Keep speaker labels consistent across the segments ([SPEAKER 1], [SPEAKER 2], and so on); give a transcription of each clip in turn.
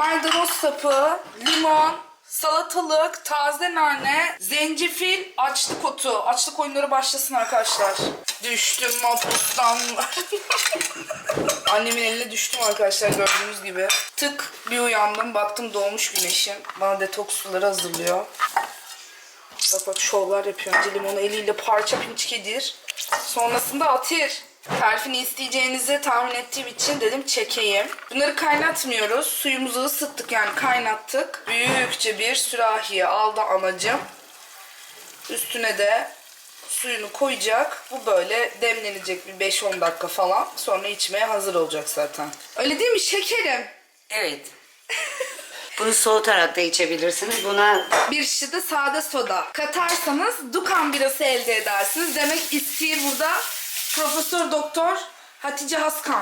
[SPEAKER 1] maydanoz sapı, limon, salatalık, taze nane, zencefil, açlık otu. Açlık oyunları başlasın arkadaşlar. Düştüm mapustan. Annemin eline düştüm arkadaşlar gördüğünüz gibi. Tık bir uyandım baktım doğmuş güneşim. Bana detoks suları hazırlıyor. Bak bak şovlar yapıyor. Önce limonu eliyle parça pinçik edir. Sonrasında atir. Tarifini isteyeceğinizi tahmin ettiğim için dedim çekeyim. Bunları kaynatmıyoruz. Suyumuzu ısıttık yani kaynattık. Büyükçe bir sürahiye aldı anacım. Üstüne de suyunu koyacak. Bu böyle demlenecek bir 5-10 dakika falan. Sonra içmeye hazır olacak zaten. Öyle değil mi şekerim?
[SPEAKER 2] Evet. Bunu soğutarak da içebilirsiniz. Buna
[SPEAKER 1] Bir şişe de sade soda katarsanız Dukan birası elde edersiniz. Demek istiyor burada Profesör Doktor Hatice Haskan.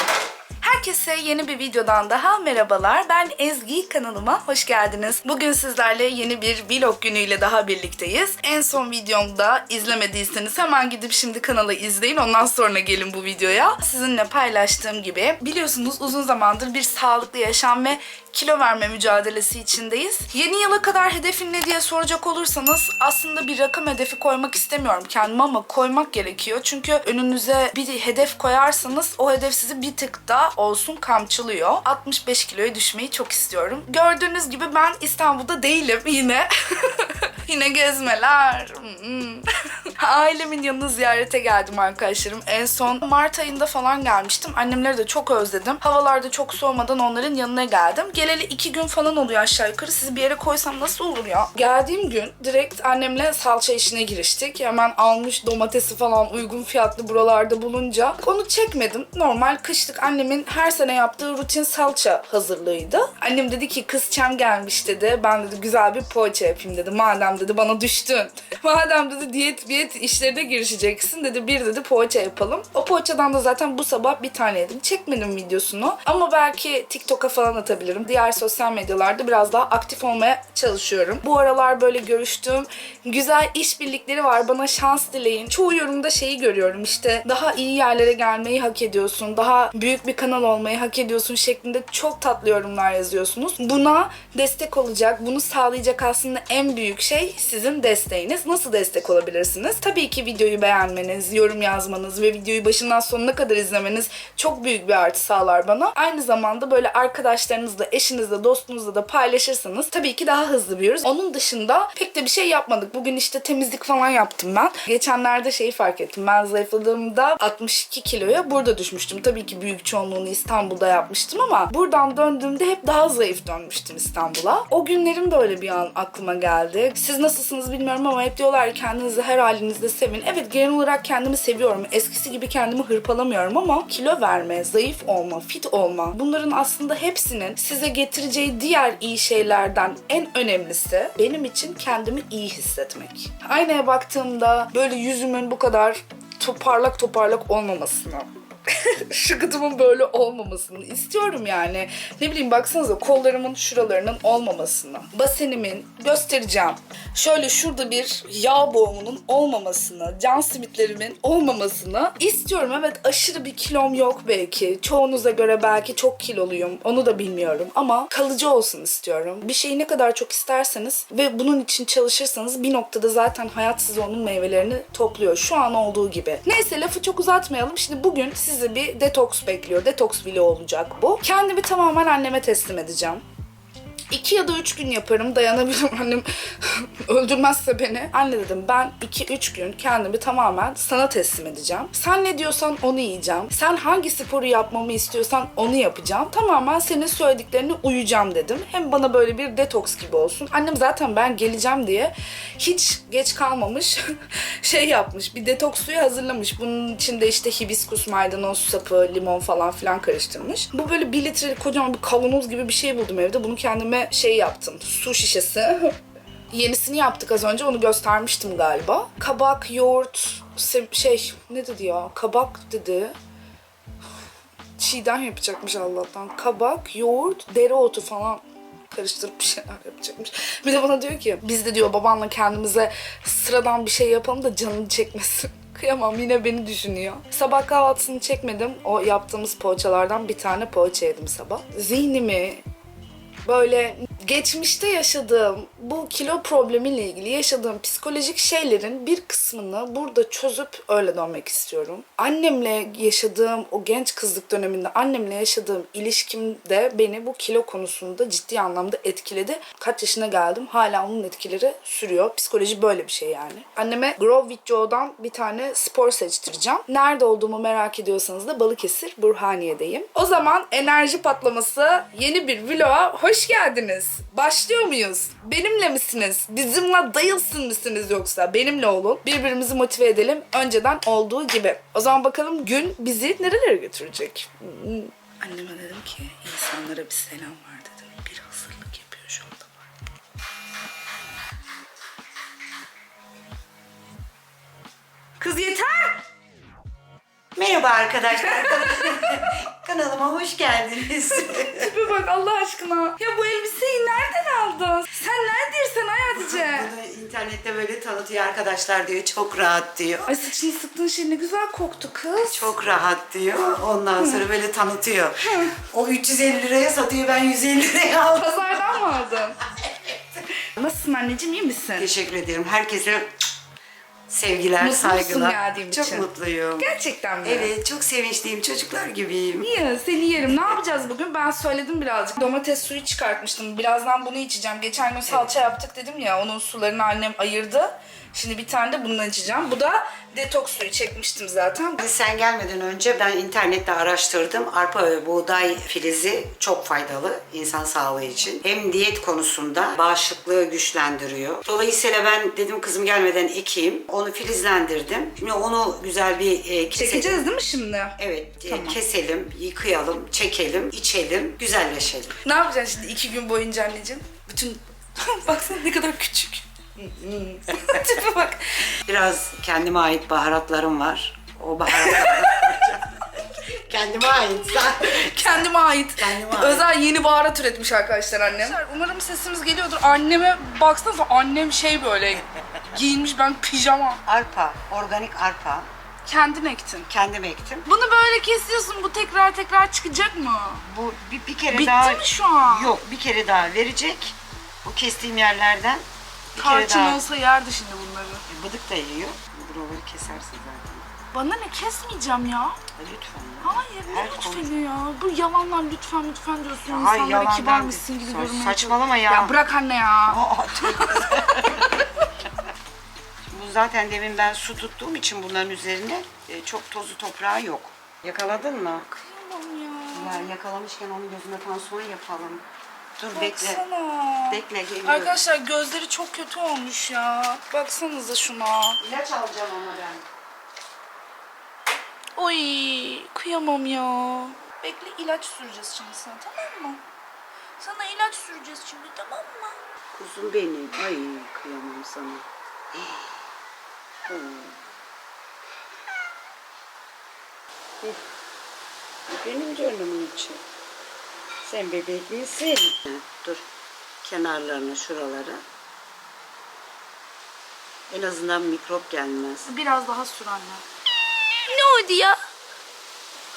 [SPEAKER 1] Herkese yeni bir videodan daha merhabalar. Ben Ezgi kanalıma hoş geldiniz. Bugün sizlerle yeni bir vlog günüyle daha birlikteyiz. En son videomda izlemediyseniz hemen gidip şimdi kanalı izleyin. Ondan sonra gelin bu videoya. Sizinle paylaştığım gibi biliyorsunuz uzun zamandır bir sağlıklı yaşam ve kilo verme mücadelesi içindeyiz. Yeni yıla kadar hedefin ne diye soracak olursanız aslında bir rakam hedefi koymak istemiyorum kendime ama koymak gerekiyor. Çünkü önünüze bir hedef koyarsanız o hedef sizi bir tık da olsun kamçılıyor. 65 kiloya düşmeyi çok istiyorum. Gördüğünüz gibi ben İstanbul'da değilim yine. yine gezmeler. Hmm. Ailemin yanına ziyarete geldim arkadaşlarım. En son Mart ayında falan gelmiştim. Annemleri de çok özledim. Havalarda çok soğumadan onların yanına geldim. Geleli iki gün falan oluyor aşağı yukarı. Sizi bir yere koysam nasıl olur ya? Geldiğim gün direkt annemle salça işine giriştik. Hemen almış domatesi falan uygun fiyatlı buralarda bulunca onu çekmedim. Normal kışlık annemin her sene yaptığı rutin salça hazırlığıydı. Annem dedi ki kız çem gelmiş dedi. Ben dedi güzel bir poğaça yapayım dedi. Madem dedi bana düştün. Madem dedi diyet diyet işlerine girişeceksin dedi. Bir dedi poğaça yapalım. O poğaçadan da zaten bu sabah bir tane yedim. Çekmedim videosunu. Ama belki TikTok'a falan atabilirim. Diğer sosyal medyalarda biraz daha aktif olmaya çalışıyorum. Bu aralar böyle görüştüğüm güzel işbirlikleri var. Bana şans dileyin. Çoğu yorumda şeyi görüyorum işte daha iyi yerlere gelmeyi hak ediyorsun. Daha büyük bir kanal olmayı hak ediyorsun şeklinde çok tatlı yorumlar yazıyorsunuz. Buna destek olacak, bunu sağlayacak aslında en büyük şey sizin desteğiniz. Nasıl destek olabilirsiniz? Tabii ki videoyu beğenmeniz, yorum yazmanız ve videoyu başından sonuna kadar izlemeniz çok büyük bir artı sağlar bana. Aynı zamanda böyle arkadaşlarınızla, eşinizle, dostunuzla da paylaşırsanız tabii ki daha hızlı büyürüz. Onun dışında pek de bir şey yapmadık. Bugün işte temizlik falan yaptım ben. Geçenlerde şeyi fark ettim. Ben zayıfladığımda 62 kiloya burada düşmüştüm. Tabii ki büyük çoğunluğunu İstanbul'da yapmıştım ama buradan döndüğümde hep daha zayıf dönmüştüm İstanbul'a. O günlerim böyle bir an aklıma geldi. Siz nasılsınız bilmiyorum ama hep diyorlar kendinizi her halinizde sevin. Evet genel olarak kendimi seviyorum. Eskisi gibi kendimi hırpalamıyorum ama kilo verme, zayıf olma, fit olma bunların aslında hepsinin size getireceği diğer iyi şeylerden en önemlisi benim için kendimi iyi hissetmek. Aynaya baktığımda böyle yüzümün bu kadar toparlak toparlak olmamasını şıkıtımın böyle olmamasını istiyorum yani. Ne bileyim baksanıza kollarımın şuralarının olmamasını, basenimin göstereceğim. Şöyle şurada bir yağ boğumunun olmamasını, can simitlerimin olmamasını istiyorum. Evet aşırı bir kilom yok belki. Çoğunuza göre belki çok kiloluyum. Onu da bilmiyorum ama kalıcı olsun istiyorum. Bir şeyi ne kadar çok isterseniz ve bunun için çalışırsanız bir noktada zaten hayat size onun meyvelerini topluyor. Şu an olduğu gibi. Neyse lafı çok uzatmayalım. Şimdi bugün sizi bir detoks bekliyor. Detoks vlogu olacak bu. Kendimi tamamen anneme teslim edeceğim. İki ya da üç gün yaparım dayanabilirim annem öldürmezse beni. Anne dedim ben iki üç gün kendimi tamamen sana teslim edeceğim. Sen ne diyorsan onu yiyeceğim. Sen hangi sporu yapmamı istiyorsan onu yapacağım. Tamamen senin söylediklerine uyacağım dedim. Hem bana böyle bir detoks gibi olsun. Annem zaten ben geleceğim diye hiç geç kalmamış şey yapmış. Bir detoks suyu hazırlamış. Bunun içinde işte hibiskus, maydanoz sapı, limon falan filan karıştırmış. Bu böyle bir litre kocaman bir kavanoz gibi bir şey buldum evde. Bunu kendime şey yaptım. Su şişesi. Yenisini yaptık az önce. Onu göstermiştim galiba. Kabak, yoğurt, şey ne dedi ya? Kabak dedi. Çiğden yapacakmış Allah'tan. Kabak, yoğurt, dereotu falan karıştırıp bir şeyler yapacakmış. Bir de bana diyor ki biz de diyor babanla kendimize sıradan bir şey yapalım da canını çekmesin. Kıyamam yine beni düşünüyor. Sabah kahvaltısını çekmedim. O yaptığımız poğaçalardan bir tane poğaça yedim sabah. Zihnimi böyle geçmişte yaşadığım bu kilo problemiyle ilgili yaşadığım psikolojik şeylerin bir kısmını burada çözüp öyle dönmek istiyorum. Annemle yaşadığım o genç kızlık döneminde annemle yaşadığım ilişkimde beni bu kilo konusunda ciddi anlamda etkiledi. Kaç yaşına geldim hala onun etkileri sürüyor. Psikoloji böyle bir şey yani. Anneme Grow with Joe'dan bir tane spor seçtireceğim. Nerede olduğumu merak ediyorsanız da Balıkesir Burhaniye'deyim. O zaman enerji patlaması yeni bir vloga hoş geldiniz. Başlıyor muyuz? Benimle misiniz? Bizimle dayılsın mısınız yoksa? Benimle olun. Birbirimizi motive edelim. Önceden olduğu gibi. O zaman bakalım gün bizi nerelere götürecek? Anneme dedim ki insanlara bir selam var dedim. Bir hazırlık yapıyor şu anda. Kız yeter!
[SPEAKER 2] Merhaba arkadaşlar. Kanalıma hoş geldiniz.
[SPEAKER 1] Tipe bak Allah aşkına. Ya bu elbiseyi nereden aldın? Sen neredesin Hayatice?
[SPEAKER 2] Bunu internette böyle tanıtıyor arkadaşlar diyor. Çok rahat diyor.
[SPEAKER 1] Ay saçını sıktığın şey ne güzel koktu kız.
[SPEAKER 2] Çok rahat diyor. Ondan sonra böyle tanıtıyor. O 350 liraya satıyor ben 150 liraya aldım.
[SPEAKER 1] Pazardan mı aldın? Nasılsın anneciğim iyi misin?
[SPEAKER 2] Teşekkür ederim. Herkese sevgiler,
[SPEAKER 1] Mutlu musun
[SPEAKER 2] saygılar.
[SPEAKER 1] geldiğim
[SPEAKER 2] çok
[SPEAKER 1] için?
[SPEAKER 2] mutluyum.
[SPEAKER 1] Gerçekten mi?
[SPEAKER 2] Evet, çok sevinçliyim. Çocuklar gibiyim.
[SPEAKER 1] İyi seni yerim. Ne yapacağız bugün? Ben söyledim birazcık. Domates suyu çıkartmıştım. Birazdan bunu içeceğim. Geçen gün salça yaptık dedim ya. Onun sularını annem ayırdı. Şimdi bir tane de bundan içeceğim. Bu da detoks suyu çekmiştim zaten.
[SPEAKER 2] Sen gelmeden önce ben internette araştırdım. Arpa ve buğday filizi çok faydalı insan sağlığı için. Hem diyet konusunda bağışıklığı güçlendiriyor. Dolayısıyla ben dedim kızım gelmeden ekeyim. Onu filizlendirdim. Şimdi onu güzel bir e, keselim.
[SPEAKER 1] Çekeceğiz değil mi şimdi?
[SPEAKER 2] Evet, e,
[SPEAKER 1] Tamam.
[SPEAKER 2] keselim, yıkayalım, çekelim, içelim, güzelleşelim.
[SPEAKER 1] Ne yapacaksın şimdi iki gün boyunca anneciğim? Bütün... Baksana ne kadar küçük. Tipe bak.
[SPEAKER 2] Biraz kendime ait baharatlarım var. O baharatlardan kendime ait.
[SPEAKER 1] Kendime ait.
[SPEAKER 2] Kendime ait.
[SPEAKER 1] Özel yeni baharat üretmiş arkadaşlar annem. Umarım sesimiz geliyordur. Anneme baksanıza annem şey böyle giyinmiş ben pijama.
[SPEAKER 2] Arpa, organik arpa.
[SPEAKER 1] Kendin ektin.
[SPEAKER 2] Kendim ektim.
[SPEAKER 1] Bunu böyle kesiyorsun bu tekrar tekrar çıkacak mı?
[SPEAKER 2] Bu bir, bir kere
[SPEAKER 1] Bitti
[SPEAKER 2] daha...
[SPEAKER 1] mi şu an?
[SPEAKER 2] Yok, bir kere daha verecek. Bu kestiğim yerlerden
[SPEAKER 1] Tarçın
[SPEAKER 2] daha...
[SPEAKER 1] olsa yerdi şimdi bunları.
[SPEAKER 2] Bıdık da yiyor. Buraları kesersin zaten.
[SPEAKER 1] Bana ne kesmeyeceğim ya.
[SPEAKER 2] Ay, Lütfen ya.
[SPEAKER 1] Hayır ne
[SPEAKER 2] Her
[SPEAKER 1] lütfeni ya. Bu yalanlar lütfen lütfen diyorsun.
[SPEAKER 2] Ya hayır,
[SPEAKER 1] İnsanlara
[SPEAKER 2] yalan
[SPEAKER 1] kibar
[SPEAKER 2] ben-
[SPEAKER 1] mısın gibi
[SPEAKER 2] Sa-
[SPEAKER 1] görünmeye
[SPEAKER 2] saçmalama ya.
[SPEAKER 1] Ya bırak anne ya.
[SPEAKER 2] Aa. Bu zaten demin ben su tuttuğum için bunların üzerine e, çok tozu toprağı yok. Yakaladın mı?
[SPEAKER 1] Kıyamam ya.
[SPEAKER 2] Ya yakalamışken onun gözüne pansuman yapalım. Dur bekle.
[SPEAKER 1] Baksana.
[SPEAKER 2] Bekle geliyorum.
[SPEAKER 1] Arkadaşlar gözleri çok kötü olmuş ya. Baksanıza şuna.
[SPEAKER 2] İlaç alacağım ama ben.
[SPEAKER 1] Oy kıyamam ya. Bekle ilaç süreceğiz şimdi sana tamam mı? Sana ilaç süreceğiz şimdi tamam mı?
[SPEAKER 2] Kuzum benim. Ay kıyamam sana. Benim canımın içi. Sen bebek misin? Dur. Kenarlarına, şuralara. En azından mikrop gelmez.
[SPEAKER 1] Biraz daha sür anne. Ne oldu ya?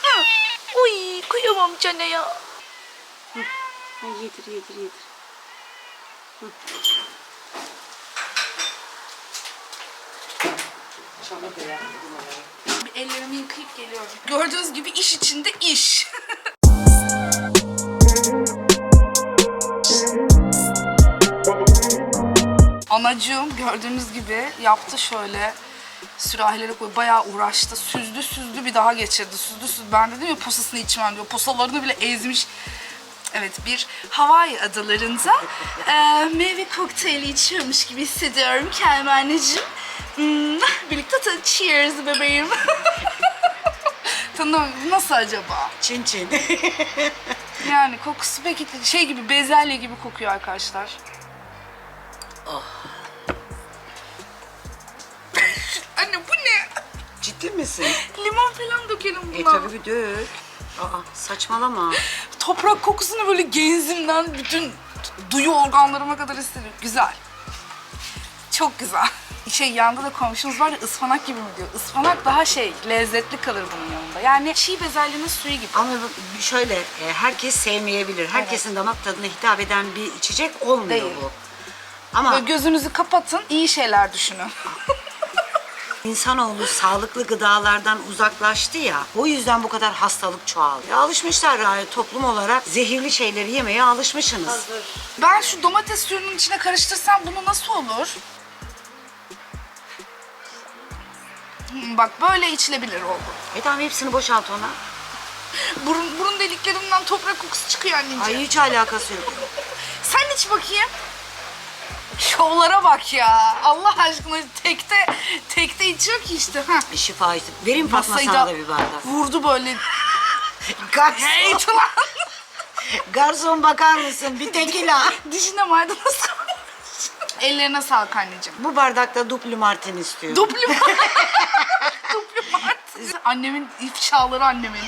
[SPEAKER 1] Hı. Uy kıyamam cana ya.
[SPEAKER 2] Ha, yedir, yedir, yedir. Hı. Da yaptım.
[SPEAKER 1] Bir ellerimi yıkayıp geliyorum. Gördüğünüz gibi iş içinde iş. Anacığım gördüğünüz gibi yaptı şöyle sürahileri koy bayağı uğraştı. Süzdü süzdü bir daha geçirdi. Süzdü süzdü. Ben dedim ya posasını içmem diyor. Posalarını bile ezmiş. Evet bir Hawaii adalarında eee, meyve kokteyli içiyormuş gibi hissediyorum kendimi anneciğim. Hmm, birlikte ta cheers bebeğim. Tanım nasıl acaba?
[SPEAKER 2] Çin çin.
[SPEAKER 1] Yani kokusu peki şey gibi bezelye gibi kokuyor arkadaşlar. Anne bu ne?
[SPEAKER 2] Ciddi misin?
[SPEAKER 1] Limon falan dökelim buna.
[SPEAKER 2] E tabii bir dök. Aa saçmalama.
[SPEAKER 1] Toprak kokusunu böyle genzimden bütün duyu organlarıma kadar hissediyorum. Güzel. Çok güzel. Şey yanında da komşumuz var ya ıspanak gibi mi diyor. Ispanak daha şey lezzetli kalır bunun yanında. Yani çiğ bezelyinin suyu gibi.
[SPEAKER 2] Ama şöyle e, herkes sevmeyebilir. Herkesin damak tadına hitap eden bir içecek olmuyor
[SPEAKER 1] Değil.
[SPEAKER 2] bu. Ama
[SPEAKER 1] Böyle gözünüzü kapatın iyi şeyler düşünün.
[SPEAKER 2] insanoğlu sağlıklı gıdalardan uzaklaştı ya. O yüzden bu kadar hastalık çoğaldı. Alışmışlar yani toplum olarak zehirli şeyleri yemeye alışmışsınız.
[SPEAKER 1] Ben şu domates suyunun içine karıştırsam bunu nasıl olur? Bak böyle içilebilir oldu.
[SPEAKER 2] E tamam hepsini boşalt ona.
[SPEAKER 1] Burun, burun deliklerimden toprak kokusu çıkıyor anneciğim.
[SPEAKER 2] Ay hiç alakası yok.
[SPEAKER 1] Sen iç bakayım. Şovlara bak ya. Allah aşkına tekte tekte içiyor ki işte. Heh.
[SPEAKER 2] E, şifa işte. Verin Fatma
[SPEAKER 1] Masayı
[SPEAKER 2] sana
[SPEAKER 1] da
[SPEAKER 2] da bir bardak.
[SPEAKER 1] vurdu böyle. Hey
[SPEAKER 2] Garson,
[SPEAKER 1] ulan.
[SPEAKER 2] garson bakar mısın? Bir tekila.
[SPEAKER 1] Dişine maydanoz. Ellerine sağlık anneciğim.
[SPEAKER 2] Bu bardakta dupli martin istiyorum.
[SPEAKER 1] Dupli mart. Dupli mart. Annemin ifşaları annemin.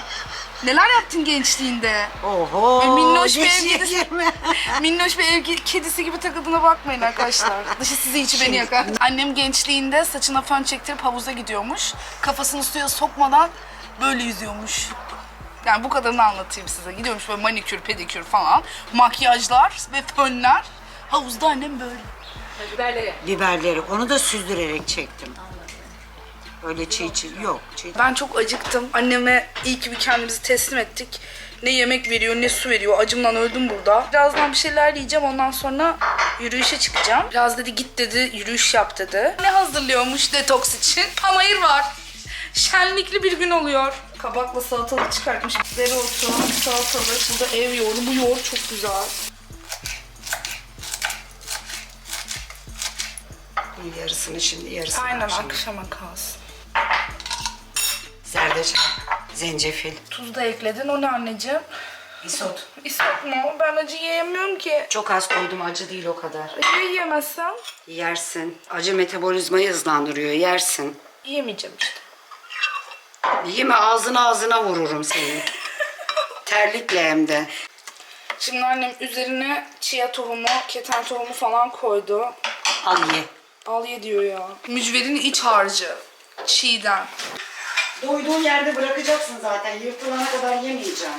[SPEAKER 1] Neler yaptın gençliğinde?
[SPEAKER 2] Oho.
[SPEAKER 1] Ve minnoş bir ev kedisi. Minnoş bir ev kedisi gibi takıldığına bakmayın arkadaşlar. Dışı sizi içi beni yakar. Annem gençliğinde saçına fön çektirip havuza gidiyormuş. Kafasını suya sokmadan böyle yüzüyormuş. Yani bu kadarını anlatayım size. Gidiyormuş böyle manikür, pedikür falan. Makyajlar ve fönler. Havuzda annem böyle.
[SPEAKER 2] Biberleri. Onu da süzdürerek çektim. Öyle çiğ çiğ. Yok. Çiğ.
[SPEAKER 1] Ben çok acıktım. Anneme iyi ki bir kendimizi teslim ettik. Ne yemek veriyor ne su veriyor. Acımdan öldüm burada. Birazdan bir şeyler yiyeceğim. Ondan sonra yürüyüşe çıkacağım. Biraz dedi git dedi yürüyüş yap dedi. Ne hazırlıyormuş detoks için? Panayır var. Şenlikli bir gün oluyor. Kabakla salatalık çıkartmış. Dereotu, salatalık. Burada ev yoğurdu. Bu yoğurt çok güzel.
[SPEAKER 2] Yarısını şimdi yarısını
[SPEAKER 1] Aynen
[SPEAKER 2] akşam.
[SPEAKER 1] akşama kalsın.
[SPEAKER 2] Zerdeçal. Zencefil.
[SPEAKER 1] Tuz da ekledin. O ne anneciğim?
[SPEAKER 2] Isot.
[SPEAKER 1] İstek mi? Ben acı yiyemiyorum ki.
[SPEAKER 2] Çok az koydum. Acı değil o kadar.
[SPEAKER 1] Ya yiyemezsem?
[SPEAKER 2] Yersin. Acı metabolizmayı hızlandırıyor. Yersin.
[SPEAKER 1] Yiyemeyeceğim işte.
[SPEAKER 2] Yeme ağzına ağzına vururum seni. Terlikle hem de.
[SPEAKER 1] Şimdi annem üzerine chia tohumu, keten tohumu falan koydu.
[SPEAKER 2] Al ye.
[SPEAKER 1] Al ye diyor ya. Mücverin iç harcı. Çiğden.
[SPEAKER 2] Doyduğun yerde bırakacaksın zaten. Yırtılana kadar yemeyeceğim.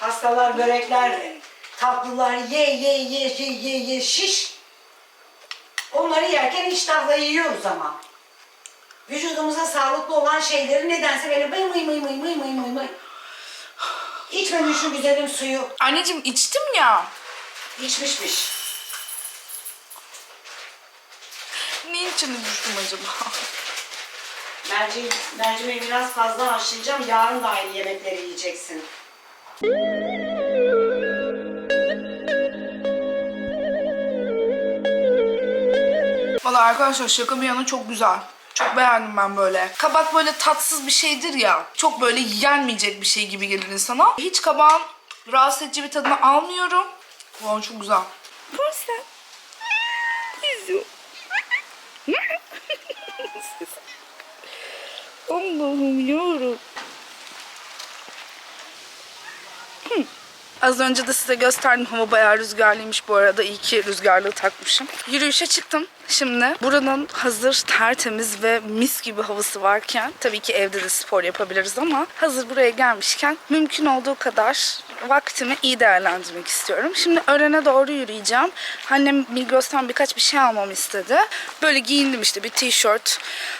[SPEAKER 2] Hastalar, börekler, tatlılar ye ye ye ye ye ye şiş. Onları yerken iştahla yiyoruz ama. Vücudumuza sağlıklı olan şeyleri nedense böyle mıy mıy mıy mıy mıy mıy mıy mıy. İçmedin şu güzelim suyu.
[SPEAKER 1] Anneciğim içtim ya.
[SPEAKER 2] İçmişmiş.
[SPEAKER 1] Ne için düştüm acaba?
[SPEAKER 2] Merci, mercimeği biraz fazla haşlayacağım. Yarın da aynı yemekleri yiyeceksin.
[SPEAKER 1] Valla arkadaşlar şaka bir yana çok güzel. Çok beğendim ben böyle. Kabak böyle tatsız bir şeydir ya. Çok böyle yenmeyecek bir şey gibi gelir insana. Hiç kabağın rahatsız edici bir tadını almıyorum. Valla çok güzel. Konsen. İzliyor. Allah'ım yarabbim. Az önce de size gösterdim hava bayağı rüzgarlıymış bu arada. İyi ki rüzgarlığı takmışım. Yürüyüşe çıktım şimdi. Buranın hazır tertemiz ve mis gibi havası varken tabii ki evde de spor yapabiliriz ama hazır buraya gelmişken mümkün olduğu kadar vaktimi iyi değerlendirmek istiyorum. Şimdi öğrene doğru yürüyeceğim. Annem Migros'tan birkaç bir şey almamı istedi. Böyle giyindim işte bir tişört.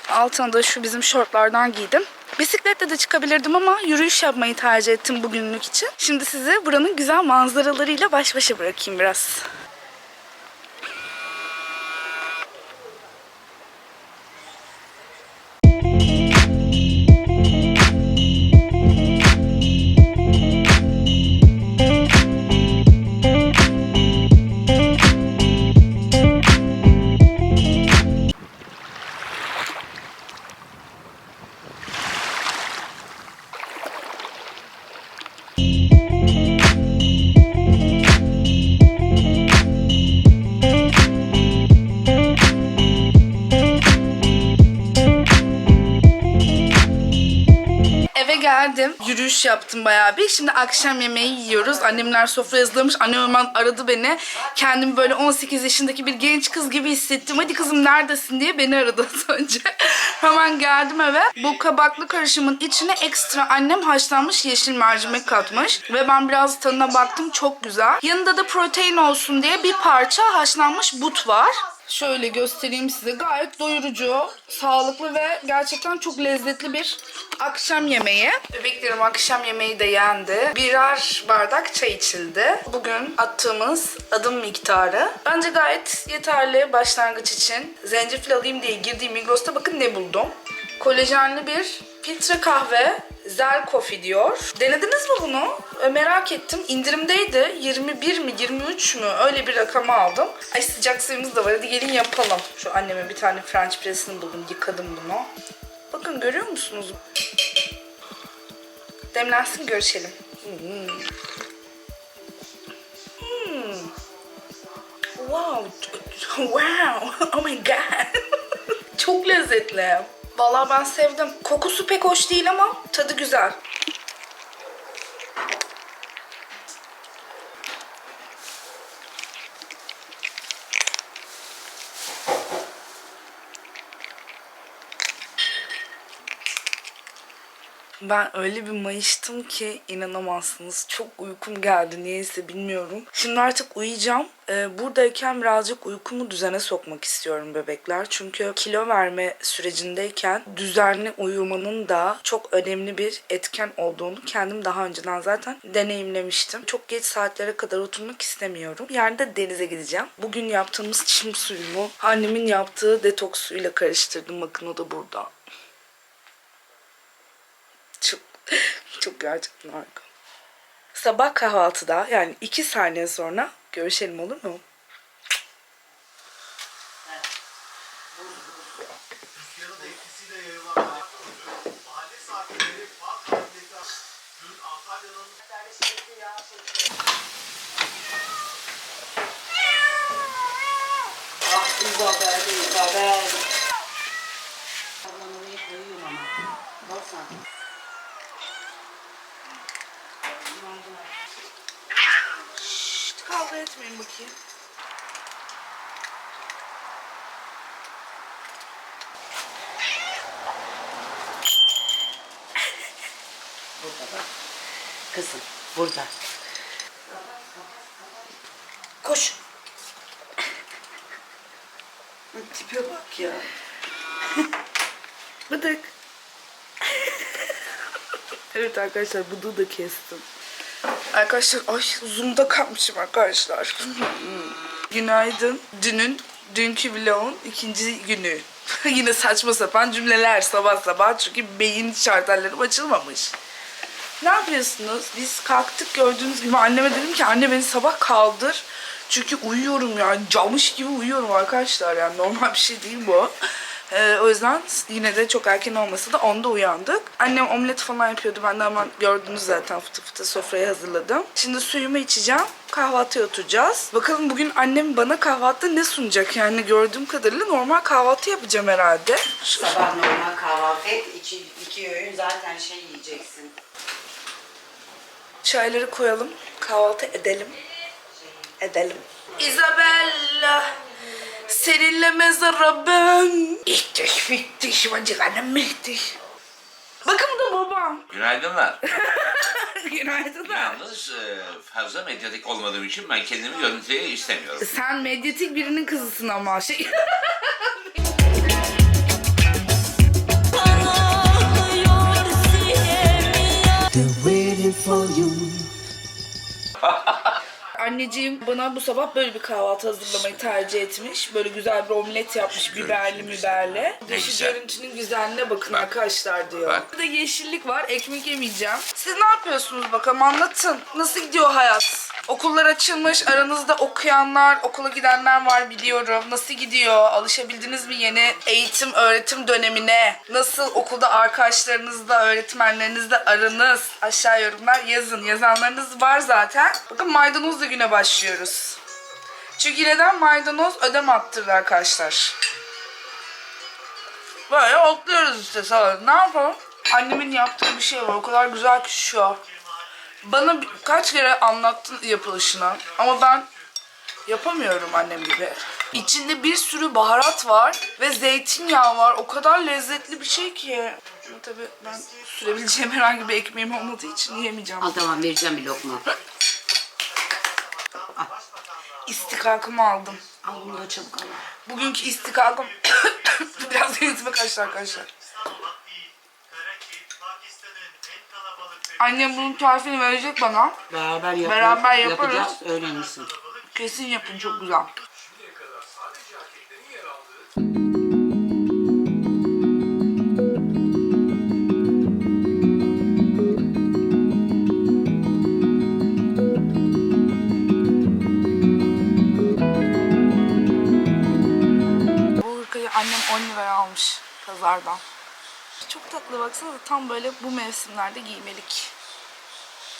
[SPEAKER 1] Altına da şu bizim şortlardan giydim. Bisikletle de çıkabilirdim ama yürüyüş yapmayı tercih ettim bugünlük için. Şimdi sizi buranın güzel manzaralarıyla baş başa bırakayım biraz. Geldim. Yürüyüş yaptım bayağı bir. Şimdi akşam yemeği yiyoruz. Annemler sofra hazırlamış. Annem hemen aradı beni. Kendimi böyle 18 yaşındaki bir genç kız gibi hissettim. Hadi kızım neredesin diye beni aradı az önce. hemen geldim eve. Bu kabaklı karışımın içine ekstra annem haşlanmış yeşil mercimek katmış. Ve ben biraz tadına baktım. Çok güzel. Yanında da protein olsun diye bir parça haşlanmış but var. Şöyle göstereyim size. Gayet doyurucu, sağlıklı ve gerçekten çok lezzetli bir akşam yemeği. Bebeklerim akşam yemeği de yendi. Birer bardak çay içildi. Bugün attığımız adım miktarı. Bence gayet yeterli başlangıç için. Zencefil alayım diye girdiğim Migros'ta bakın ne buldum. Kolajenli bir filtre kahve. Zel Coffee diyor. Denediniz mi bunu? E, merak ettim. İndirimdeydi. 21 mi 23 mü? Öyle bir rakamı aldım. Ay sıcak suyumuz da var. Hadi gelin yapalım. Şu anneme bir tane French press'ini buldum. Yıkadım bunu. Bakın görüyor musunuz? Demlensin görüşelim. Hmm. Hmm. Wow. Wow. Oh my god. Çok lezzetli. Vallahi ben sevdim. Kokusu pek hoş değil ama tadı güzel. Ben öyle bir mayıştım ki inanamazsınız. Çok uykum geldi niyeyse bilmiyorum. Şimdi artık uyuyacağım. Ee, buradayken birazcık uykumu düzene sokmak istiyorum bebekler. Çünkü kilo verme sürecindeyken düzenli uyumanın da çok önemli bir etken olduğunu kendim daha önceden zaten deneyimlemiştim. Çok geç saatlere kadar oturmak istemiyorum. Yarın da denize gideceğim. Bugün yaptığımız çim suyumu annemin yaptığı detoks suyuyla karıştırdım. Bakın o da burada. Çok, gerçekten harika. Sabah kahvaltıda yani iki saniye sonra görüşelim olur mu?
[SPEAKER 3] Halindeki dün Antalya'nın
[SPEAKER 2] Ah Isabel, Isabel. Ablam oraya koyuyorum ama. Baksana.
[SPEAKER 1] Şşt kavga etmeyin bakayım.
[SPEAKER 2] Burada bak. Kızım burada.
[SPEAKER 1] Koş.
[SPEAKER 2] Tipe bak ya.
[SPEAKER 1] Bıdık. evet arkadaşlar bıdığı da kestim. Arkadaşlar ay zoom'da kalmışım arkadaşlar. Günaydın. Dünün, dünkü vlogun ikinci günü. Yine saçma sapan cümleler sabah sabah çünkü beyin şartellerim açılmamış. Ne yapıyorsunuz? Biz kalktık gördüğünüz gibi anneme dedim ki anne beni sabah kaldır. Çünkü uyuyorum yani camış gibi uyuyorum arkadaşlar yani normal bir şey değil bu. Ee, o yüzden yine de çok erken olmasa da onda uyandık. Annem omlet falan yapıyordu. Ben de hemen gördünüz zaten fıtı fıtı sofrayı hazırladım. Şimdi suyumu içeceğim. Kahvaltıya oturacağız. Bakalım bugün annem bana kahvaltıda ne sunacak? Yani gördüğüm kadarıyla normal kahvaltı yapacağım herhalde.
[SPEAKER 2] Sabah normal kahvaltı et. İki, iki öğün zaten şey yiyeceksin.
[SPEAKER 1] Çayları koyalım. Kahvaltı edelim. Edelim. Isabella. Seninle mezara ben. İhtiş bittiş vacıganım bittiş. Bakın bu da babam.
[SPEAKER 4] Günaydınlar.
[SPEAKER 1] Günaydın.
[SPEAKER 4] Yalnız e, fazla medyatik olmadığım için ben kendimi görüntüye istemiyorum.
[SPEAKER 1] Sen medyatik birinin kızısın ama şey. Anneciğim bana bu sabah böyle bir kahvaltı hazırlamayı tercih etmiş. Böyle güzel bir omlet yapmış biberli biberli. Dışı
[SPEAKER 4] güzel.
[SPEAKER 1] görüntünün güzelliğine bakın arkadaşlar diyor.
[SPEAKER 4] Bak.
[SPEAKER 1] Burada yeşillik var ekmek yemeyeceğim. Siz ne yapıyorsunuz bakalım anlatın. Nasıl gidiyor hayat? Okullar açılmış. Aranızda okuyanlar, okula gidenler var biliyorum. Nasıl gidiyor? Alışabildiniz mi yeni eğitim öğretim dönemine? Nasıl okulda arkadaşlarınızla, öğretmenlerinizle aranız? Aşağı yorumlar yazın. Yazanlarınız var zaten. Bakın maydanozla güne başlıyoruz. Çünkü neden maydanoz ödem attırdı arkadaşlar. Böyle otluyoruz işte sonra. Ne yapalım? Annemin yaptığı bir şey var. O kadar güzel ki şu. Bana kaç kere anlattın yapılışını. Ama ben yapamıyorum annem gibi. İçinde bir sürü baharat var ve zeytinyağı var. O kadar lezzetli bir şey ki. Ama tabii ben sürebileceğim herhangi bir ekmeğim olmadığı için yiyemeyeceğim.
[SPEAKER 2] Al tamam vereceğim bir lokma.
[SPEAKER 1] İstikakımı aldım.
[SPEAKER 2] Al bunu da çabuk al.
[SPEAKER 1] Bugünkü istikakım biraz yüzüme kaçtı arkadaşlar.
[SPEAKER 3] İslamabad değil. Karachi, Pakistan'ın en kalabalık ve
[SPEAKER 1] Annem bunun tarifini verecek bana.
[SPEAKER 2] Beraber yapalım.
[SPEAKER 1] Beraber yaparız.
[SPEAKER 2] Yapacağız. Öğrenirsin.
[SPEAKER 1] Kesin yapın çok güzel. Annem 10 liraya almış pazardan. Çok tatlı baksana tam böyle bu mevsimlerde giymelik.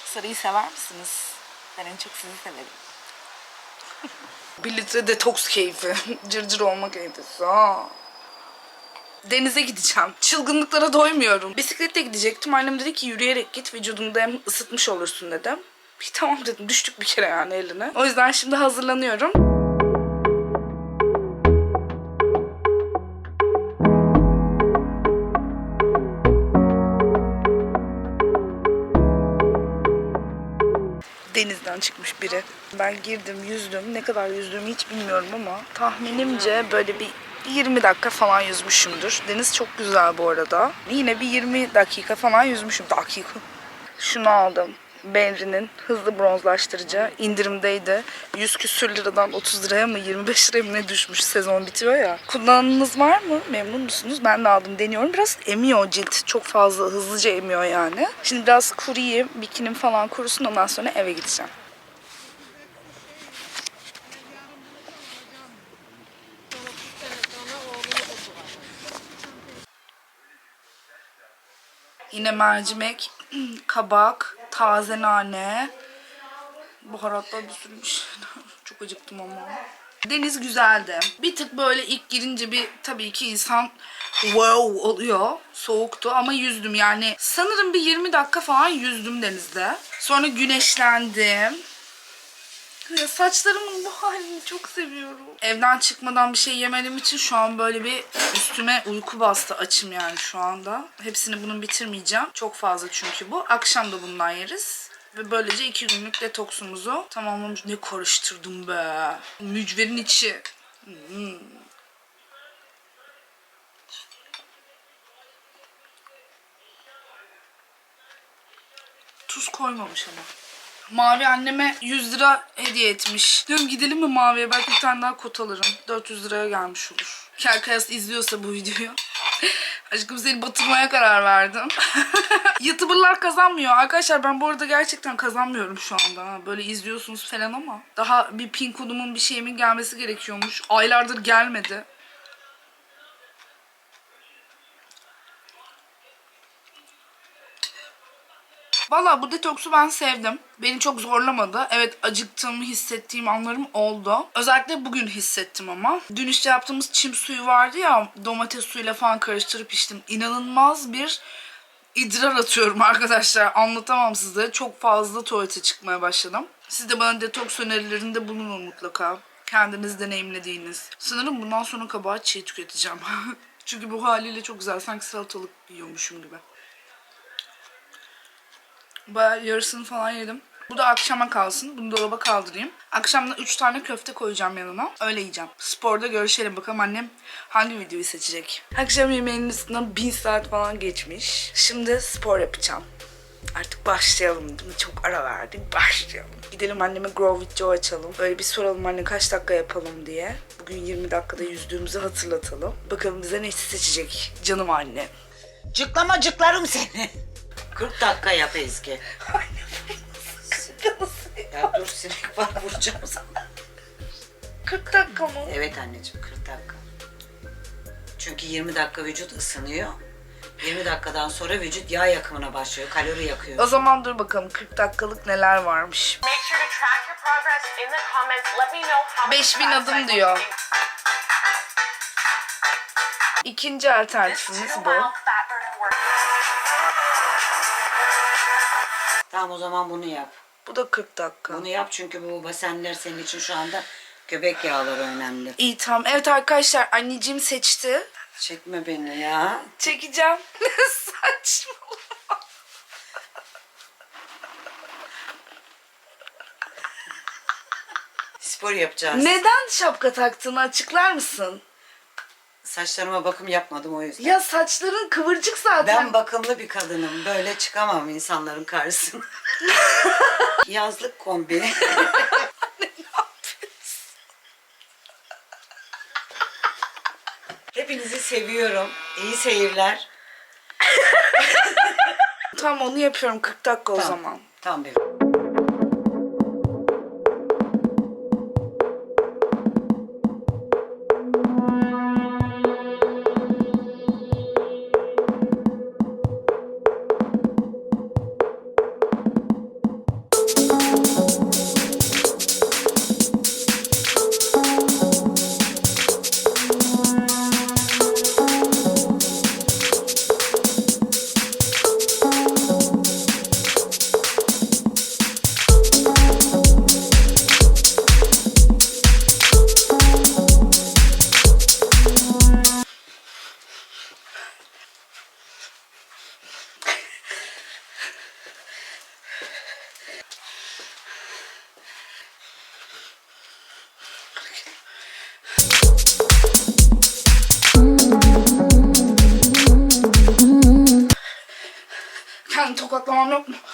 [SPEAKER 1] Sarıyı sever misiniz? Ben en çok sizi severim. Bir litre detoks keyfi. Cırcır olma keyfi. Denize gideceğim. Çılgınlıklara doymuyorum. Bisikletle gidecektim. Annem dedi ki yürüyerek git. Vücudunu da hem ısıtmış olursun dedim. Bir tamam dedim. Düştük bir kere yani eline. O yüzden şimdi hazırlanıyorum. Denizden çıkmış biri. Ben girdim, yüzdüm. Ne kadar yüzdüğümü hiç bilmiyorum ama tahminimce böyle bir 20 dakika falan yüzmüşümdür. Deniz çok güzel bu arada. Yine bir 20 dakika falan yüzmüşüm. Dakika. Şunu aldım. Benri'nin hızlı bronzlaştırıcı indirimdeydi. 100 küsür liradan 30 liraya mı 25 liraya mı ne düşmüş sezon bitiyor ya. Kullanımınız var mı? Memnun musunuz? Ben de aldım deniyorum. Biraz emiyor cilt. Çok fazla hızlıca emiyor yani. Şimdi biraz kuruyayım. Bikinim falan kurusun ondan sonra eve gideceğim. Yine mercimek, kabak, taze nane, baharatlar bir sürü. Çok acıktım ama. Deniz güzeldi. Bir tık böyle ilk girince bir tabii ki insan wow oluyor. Soğuktu ama yüzdüm yani. Sanırım bir 20 dakika falan yüzdüm denizde. Sonra güneşlendim. Saçlarımın bu halini çok seviyorum. Evden çıkmadan bir şey yemediğim için şu an böyle bir üstüme uyku bastı açım yani şu anda. Hepsini bunun bitirmeyeceğim. Çok fazla çünkü bu. Akşam da bundan yeriz. Ve böylece iki günlük detoksumuzu tamamlamış. Ne karıştırdım be. Mücverin içi. Hmm. Tuz koymamış ama. Mavi anneme 100 lira hediye etmiş. Diyorum gidelim mi Mavi'ye belki bir tane daha kot alırım. 400 liraya gelmiş olur. Kerkayas izliyorsa bu videoyu. Aşkım seni batırmaya karar verdim. YouTuber'lar kazanmıyor. Arkadaşlar ben bu arada gerçekten kazanmıyorum şu anda. Böyle izliyorsunuz falan ama. Daha bir pin kodumun bir şeyimin gelmesi gerekiyormuş. Aylardır gelmedi. Valla bu detoksu ben sevdim. Beni çok zorlamadı. Evet acıktığımı hissettiğim anlarım oldu. Özellikle bugün hissettim ama. Dün işte yaptığımız çim suyu vardı ya domates suyuyla falan karıştırıp içtim. İnanılmaz bir idrar atıyorum arkadaşlar. Anlatamam size. Çok fazla tuvalete çıkmaya başladım. Siz de bana detoks önerilerinde bulunun mutlaka. Kendiniz deneyimlediğiniz. Sanırım bundan sonra kabahat çiğ tüketeceğim. Çünkü bu haliyle çok güzel. Sanki salatalık yiyormuşum gibi. Bayağı yarısını falan yedim. Bu da akşama kalsın. Bunu dolaba kaldırayım. Akşam da 3 tane köfte koyacağım yanına. Öyle yiyeceğim. Sporda görüşelim. Bakalım annem hangi videoyu seçecek. Akşam yemeğinin üstünden 1000 saat falan geçmiş. Şimdi spor yapacağım. Artık başlayalım değil mi? Çok ara verdik. Başlayalım. Gidelim anneme Grow with Joe açalım. Böyle bir soralım anne kaç dakika yapalım diye. Bugün 20 dakikada yüzdüğümüzü hatırlatalım. Bakalım bize ne seçecek canım annem.
[SPEAKER 2] Cıklamacıklarım seni. 40 dakika yap Ezgi. Ya dur sinek var vuracağım sana.
[SPEAKER 1] 40 dakika mı?
[SPEAKER 2] Evet anneciğim 40 dakika. Çünkü 20 dakika vücut ısınıyor. 20 dakikadan sonra vücut yağ yakımına başlıyor. Kalori yakıyor.
[SPEAKER 1] O zaman dur bakalım 40 dakikalık neler varmış.
[SPEAKER 5] Make sure to track your progress in the comments. Let me know how much
[SPEAKER 1] 5000
[SPEAKER 5] fat
[SPEAKER 1] adım diyor. İkinci alternatifimiz bu.
[SPEAKER 2] Tamam o zaman bunu yap.
[SPEAKER 1] Bu da 40 dakika.
[SPEAKER 2] Bunu yap çünkü bu basenler senin için şu anda göbek yağları önemli.
[SPEAKER 1] İyi tamam. Evet arkadaşlar anneciğim seçti.
[SPEAKER 2] Çekme beni ya.
[SPEAKER 1] Çekeceğim. Saçma.
[SPEAKER 2] Spor yapacağız.
[SPEAKER 1] Neden şapka taktığını açıklar mısın?
[SPEAKER 2] Saçlarıma bakım yapmadım o yüzden.
[SPEAKER 1] Ya saçların kıvırcık zaten.
[SPEAKER 2] Ben bakımlı bir kadınım. Böyle çıkamam insanların karşısına. Yazlık kombi. Hepinizi seviyorum. İyi seyirler.
[SPEAKER 1] Tamam onu yapıyorum 40 dakika o
[SPEAKER 2] Tamam.
[SPEAKER 1] zaman.
[SPEAKER 2] Tamam bebeğim.
[SPEAKER 1] Kendi tokatlamam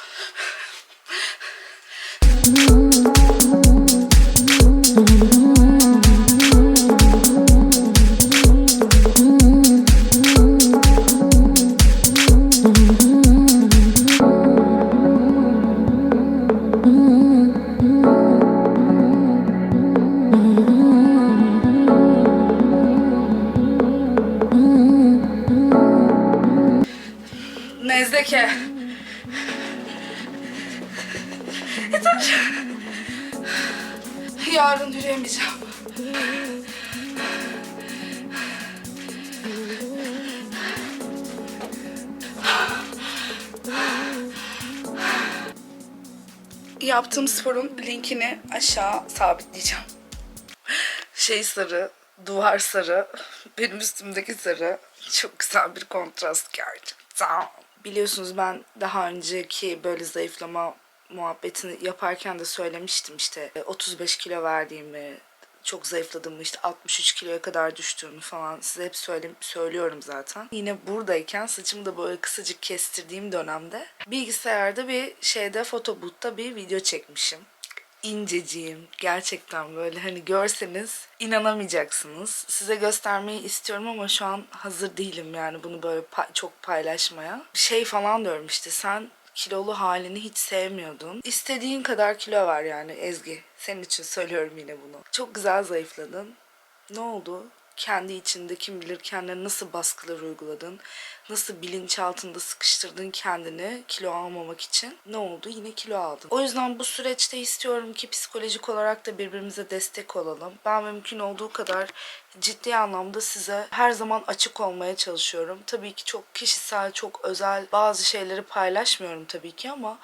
[SPEAKER 1] Yaptığım sporun linkini aşağı sabitleyeceğim. Şey sarı, duvar sarı, benim üstümdeki sarı. Çok güzel bir kontrast gerçekten. Biliyorsunuz ben daha önceki böyle zayıflama muhabbetini yaparken de söylemiştim işte e, 35 kilo verdiğimi, çok zayıfladığımı işte 63 kiloya kadar düştüğümü falan size hep söyle, söylüyorum zaten. Yine buradayken saçımı da böyle kısacık kestirdiğim dönemde bilgisayarda bir şeyde fotoboot'ta bir video çekmişim inceciğim. Gerçekten böyle hani görseniz inanamayacaksınız. Size göstermeyi istiyorum ama şu an hazır değilim yani bunu böyle pa- çok paylaşmaya. Şey falan diyorum işte sen kilolu halini hiç sevmiyordun. İstediğin kadar kilo var yani Ezgi. Senin için söylüyorum yine bunu. Çok güzel zayıfladın. Ne oldu? Kendi içinde kim bilir kendine nasıl baskılar uyguladın? Nasıl bilinçaltında sıkıştırdın kendini kilo almamak için? Ne oldu? Yine kilo aldın. O yüzden bu süreçte istiyorum ki psikolojik olarak da birbirimize destek olalım. Ben mümkün olduğu kadar ciddi anlamda size her zaman açık olmaya çalışıyorum. Tabii ki çok kişisel, çok özel bazı şeyleri paylaşmıyorum tabii ki ama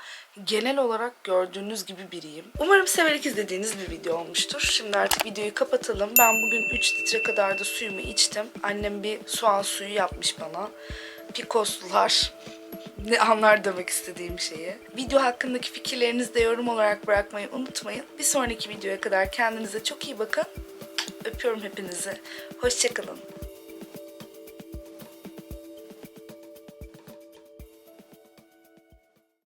[SPEAKER 1] genel olarak gördüğünüz gibi biriyim. Umarım severek izlediğiniz bir video olmuştur. Şimdi artık videoyu kapatalım. Ben bugün 3 litre kadar da suyumu içtim. Annem bir soğan suyu yapmış bana. Pikoslular ne anlar demek istediğim şeyi. Video hakkındaki fikirlerinizi de yorum olarak bırakmayı unutmayın. Bir sonraki videoya kadar kendinize çok iyi bakın. Öpüyorum hepinizi. Hoşçakalın.